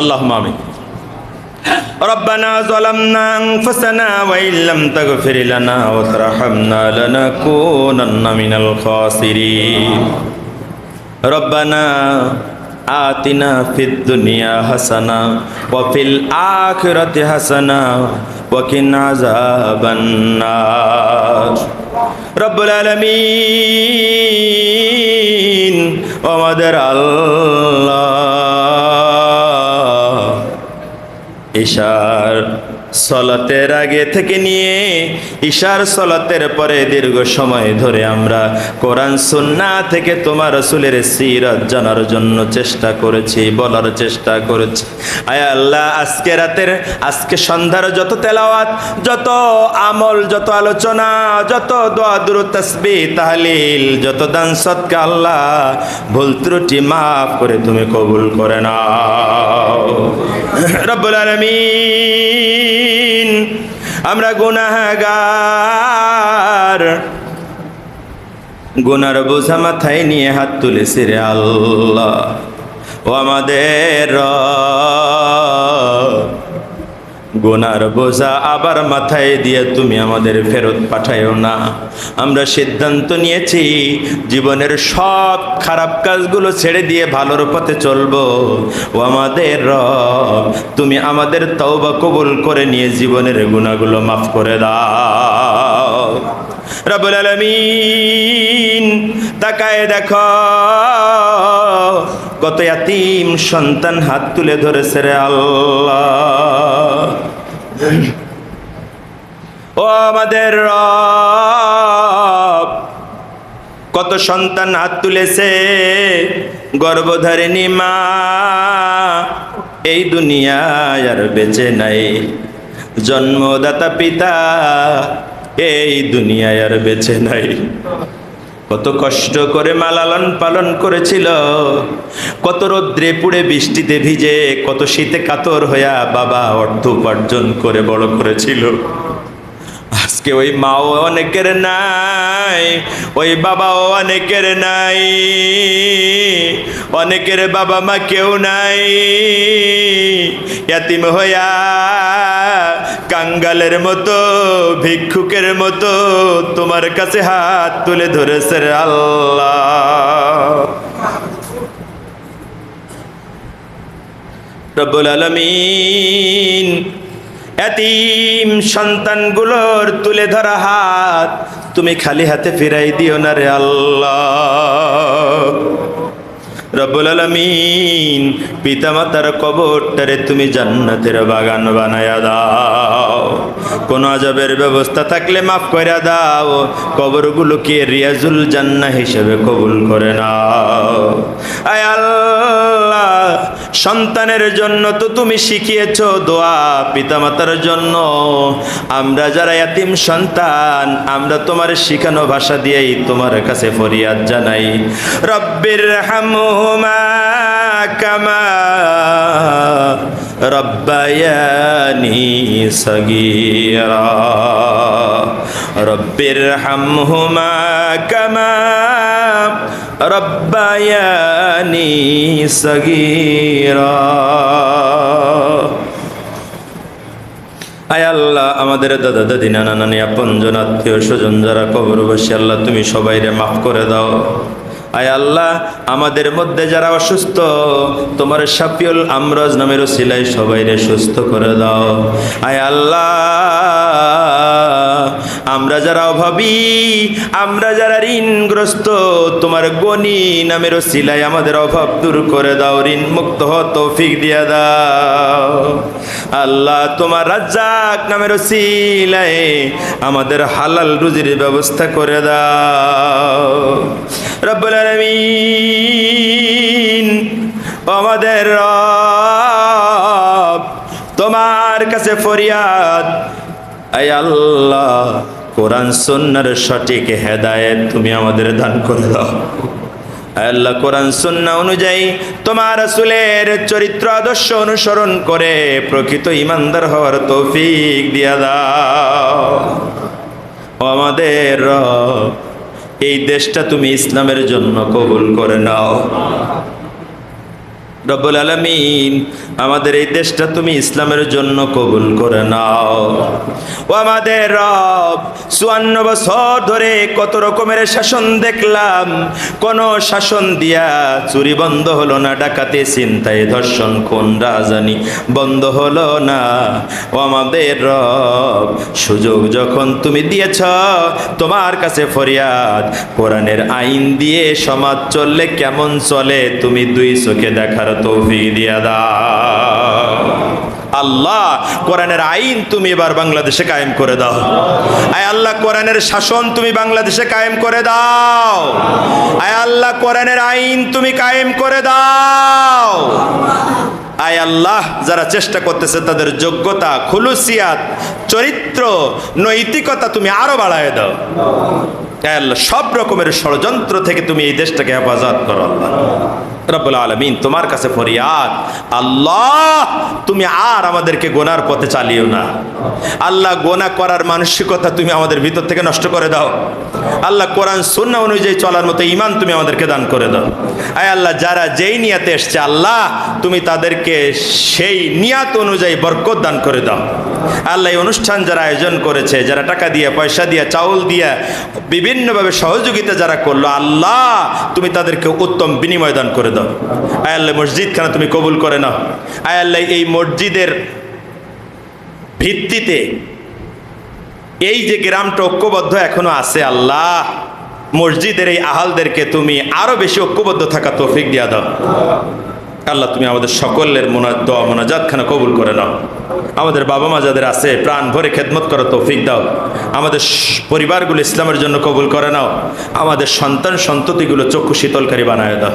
আল্লাহ আমি ربنا ظلمنا أنفسنا وإن لم تغفر لنا وترحمنا لنكونن من الخاسرين ربنا آتنا في الدنيا حسنة وفي الآخرة حسنة وقنا عذاب النار رب العالمين ومدر الله ঈশার সলাতের আগে থেকে নিয়ে ঈশার সলাতের পরে দীর্ঘ সময় ধরে আমরা কোরআন সুন্না থেকে তোমার রসুলের সিরত জানার জন্য চেষ্টা করেছি, বলার চেষ্টা করেছি। আয় আল্লাহ, আজকে রাতের, আজকে সন্ধ্যার যত তেলাওয়াত, যত আমল, যত আলোচনা, যত দোয়া, দুরু, তসবি, তাহলিল, যত দান, সৎকা আল্লাহ, ভুল ত্রুটি মাফ করে তুমি কবুল করে নাও। রব্বুল আলামিন আমরা গুনাহগার। গুনার বোঝা মাথায় নিয়ে হাত তুলেছি রে আল্লাহ। ও আমাদের। গুনার বোঝা আবার মাথায় দিয়ে তুমি আমাদের ফেরত পাঠায়ও না। আমরা সিদ্ধান্ত নিয়েছি জীবনের সব খারাপ কাজগুলো ছেড়ে দিয়ে ভালোর পথে চলবো। ও আমাদের রব, তুমি আমাদের তওবা কবুল করে নিয়ে জীবনের গুণাগুলো মাফ করে দাও। রবুল আলমিন তাকায় দেখো। কত ইয়াতিম সন্তান হাত তুলে ধরেছে রে আল্লাহ। ও আমাদের রব, কত সন্তান হাত তুলেছে গর্ভধারিণী মা, এই দুনিয়ায় আর বেঁচে নাই। জন্মদাতা পিতা, এই দুনিয়ায় আর বেঁচে নাই। কত কষ্ট করে মালালন পালন করেছিল। কত রৌদ্রে পুড়ে বৃষ্টিতে ভিজে, কত শীতে কাতর হইয়া বাবা অর্থ উপার্জন করে বড় করেছিল। আজকে ওই মাও অনেকের নাই, ওই বাবাও অনেকের নাই, অনেকের বাবা মা কেউ নাই। ইয়াতিম হইয়া কাঙ্গালের মতো, ভিক্ষুকের মতো তোমার কাছে হাত তুলে ধরেছে আল্লাহ। রব্বুল আলমিন এতিম সন্তানগুলোর তুলে ধরা হাত তুমি খালি হাতে ফিরাই দিও না রে আল্লাহ। রব্বুল আলমিন পিতামাতার কবরটারে তুমি জান্নাতের বাগান বানায়া দাও। কোন আজবের ব্যবস্থা থাকলে মাফ করে দাও। কবরগুলোকে রিয়াজুল জান্না হিসেবে কবুল করে নাও। আয় আল্লাহ, সন্তানের জন্য তো তুমি শিখিয়েছ দোয়া পিতামাতার জন্য। আমরা যারা এতিম সন্তান, আমরা তোমার শিখানো ভাষা দিয়েই তোমার কাছে ফরিয়াদ জানাই। রব্বির আয় আল্লাহ, আমাদের দাদা দাদি, নানা নানি, আপনজন, আত্মীয় স্বজন যারা কবরবাসী আল্লাহ, তুমি সবাইরে মাফ করে দাও। আয় আল্লাহ, আমাদের মধ্যে যারা অসুস্থ, তোমার সাপিউল আমরজ নামের সিলাই সবাইরে সুস্থ করে দাও। আয় আল্লাহ, আমরা যারা অভাবী, আমরা যারা ঋণগ্রস্ত, তোমার গনি নামের সিলাই আমাদের অভাব দূর করে দাও ঋণ মুক্ত তৌফিক দিয়া দাও। আল্লাহ, তোমার রাজ্জাক নামের সিলাই আমাদের হালাল রুজির ব্যবস্থা করে দাও। রব্বুল আলামিন আমাদের রব, তোমার কাছে ফরিয়াদ। আয় আল্লাহ, কোরআন সন্ন্যার সঠিক হেদায়েত তুমি আমাদের দান করে দাও। আল্লাহ কোরআন সুন্না অনুযায়ী তোমার রাসূলের চরিত্র আদর্শ অনুসরণ করে প্রকৃত ইমানদার হওয়ার তৌফিক দিয়া দাও। আমাদের এই দেশটা তুমি ইসলামের জন্য কবুল করে নাও। রব্বুল আলমিন, আমাদের এই দেশটা তুমি ইসলামের জন্য কবুল করে নাও। ও আমাদের রব, চুয়ান্ন বছর ধরে কত রকমের শাসন দেখলাম, কোন শাসন দিয়া চুরি বন্ধ হলো না, ডাকাতি চিন্তায় ধর্ষণ, খুন, রাজানি বন্ধ হলো না। ও আমাদের রব, সুযোগ যখন তুমি দিয়েছ, তোমার কাছে ফরিয়াদ, কোরআনের আইন দিয়ে সমাজ চললে কেমন চলে, তুমি দুই চোখে দেখার আল্লাহ, কোরআনের আইন তুমি এবার বাংলাদেশে কায়েম করে দাও। আয় আল্লাহ, কোরআনের শাসন তুমি বাংলাদেশে কায়েম করে দাও। আয় আল্লাহ, কোরআনের আইন তুমি কায়েম করে দাও। আয় আল্লাহ, যারা চেষ্টা করতেছে তাদের যোগ্যতা, খুলুসিয়াত, চরিত্র, নৈতিকতা তুমি আরও বাড়ায় দাও। আয় আল্লাহ, সব রকমের ষড়যন্ত্র থেকে তুমি এই দেশটাকে হেফাজত করো আল্লাহ। রব্বুল তোমার কাছে ফরিয়াদ, আল্লাহ, তুমি আর আমাদেরকে গোনার পথে চালিও না। আল্লাহ, গোনা করার মানসিকতা তুমি আমাদের ভিতর থেকে নষ্ট করে দাও। আল্লাহ, কোরআন সুন্না অনুযায়ী চলার মতো ইমান তুমি আমাদেরকে দান করে দাও। আয় আল্লাহ, যারা যেই নিয়াতে এসছে, আল্লাহ, তুমি তাদেরকে সেই নিয়াত অনুযায়ী বরকত দান করে দাও। আল্লাহ, এই অনুষ্ঠান যারা আয়োজন করেছে, যারা টাকা দিয়ে, পয়সা দিয়ে, চাউল দিয়ে, বিভিন্নভাবে সহযোগিতা যারা করল, আল্লাহ, তুমি তাদেরকে উত্তম বিনিময় দান করে দাও। আয় আল্লাহ, মসজিদখানা তুমি কবুল করে নাও। আয় আল্লাহ, এই মসজিদের ভিত্তিতে এই যে গ্রামটা ঐক্যবদ্ধ এখনও আছে, আল্লাহ, মসজিদের এই আহালদেরকে তুমি আরও বেশি ঐক্যবদ্ধ থাকা তৌফিক দিয়া দাও। আল্লাহ, তুমি আমাদের সকলের মোনা, দোয়া মোনাজাতখানা কবুল করে নাও। আমাদের বাবা মা যাদের আছে, প্রাণ ভরে খেদমত করো তৌফিক দাও। আমাদের পরিবারগুলো ইসলামের জন্য কবুল করে নাও। আমাদের সন্তান সন্ততিগুলো চক্ষু শীতলকারী বানায় দাও।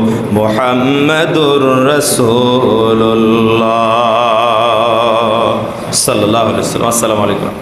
মোহাম্মদুর রসুল্লাহ সাল্লাহ আসসালামু আলাইকুম।